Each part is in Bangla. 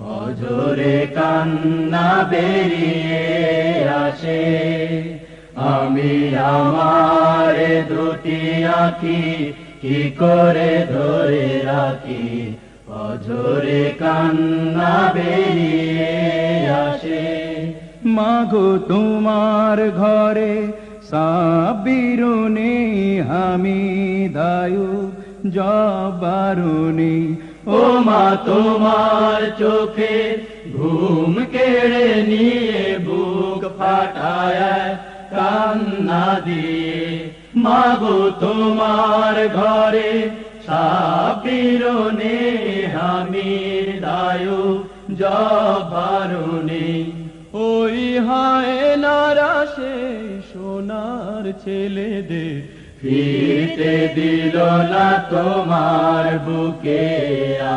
অজরে কান্না বেরিয়ে আসে। আমি আমার দুটি আখি কি করে ধরে রাখি? অঝরে কান্না বেরিয়ে আসে। মাগো তোমার ঘরে সাবিরুনি আমি দায়ু জবারুনি ও মা, তোমার চোখে ঘুম কেড়ে নিয়ে বুক ফাটায়, কান্না দিয়ে। মাগো, তোমার ঘরে সাবিরনে হামির দায়ু জবারুনি। ওই হায় নারাশে সোনার ছেলেদের ফিরতে দিল না তোমার বুকে,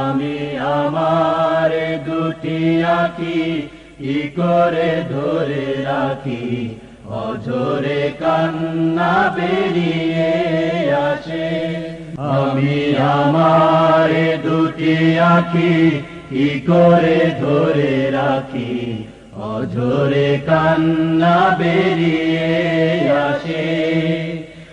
আমি আমার দুটি আখি কি করে ধরে রাখি? অঝরে কান্না বেরিয়ে আসে। আমি আমার দুটি আখি কি করে ধরে রাখি? অঝরে কান্না বেরিয়ে আসে।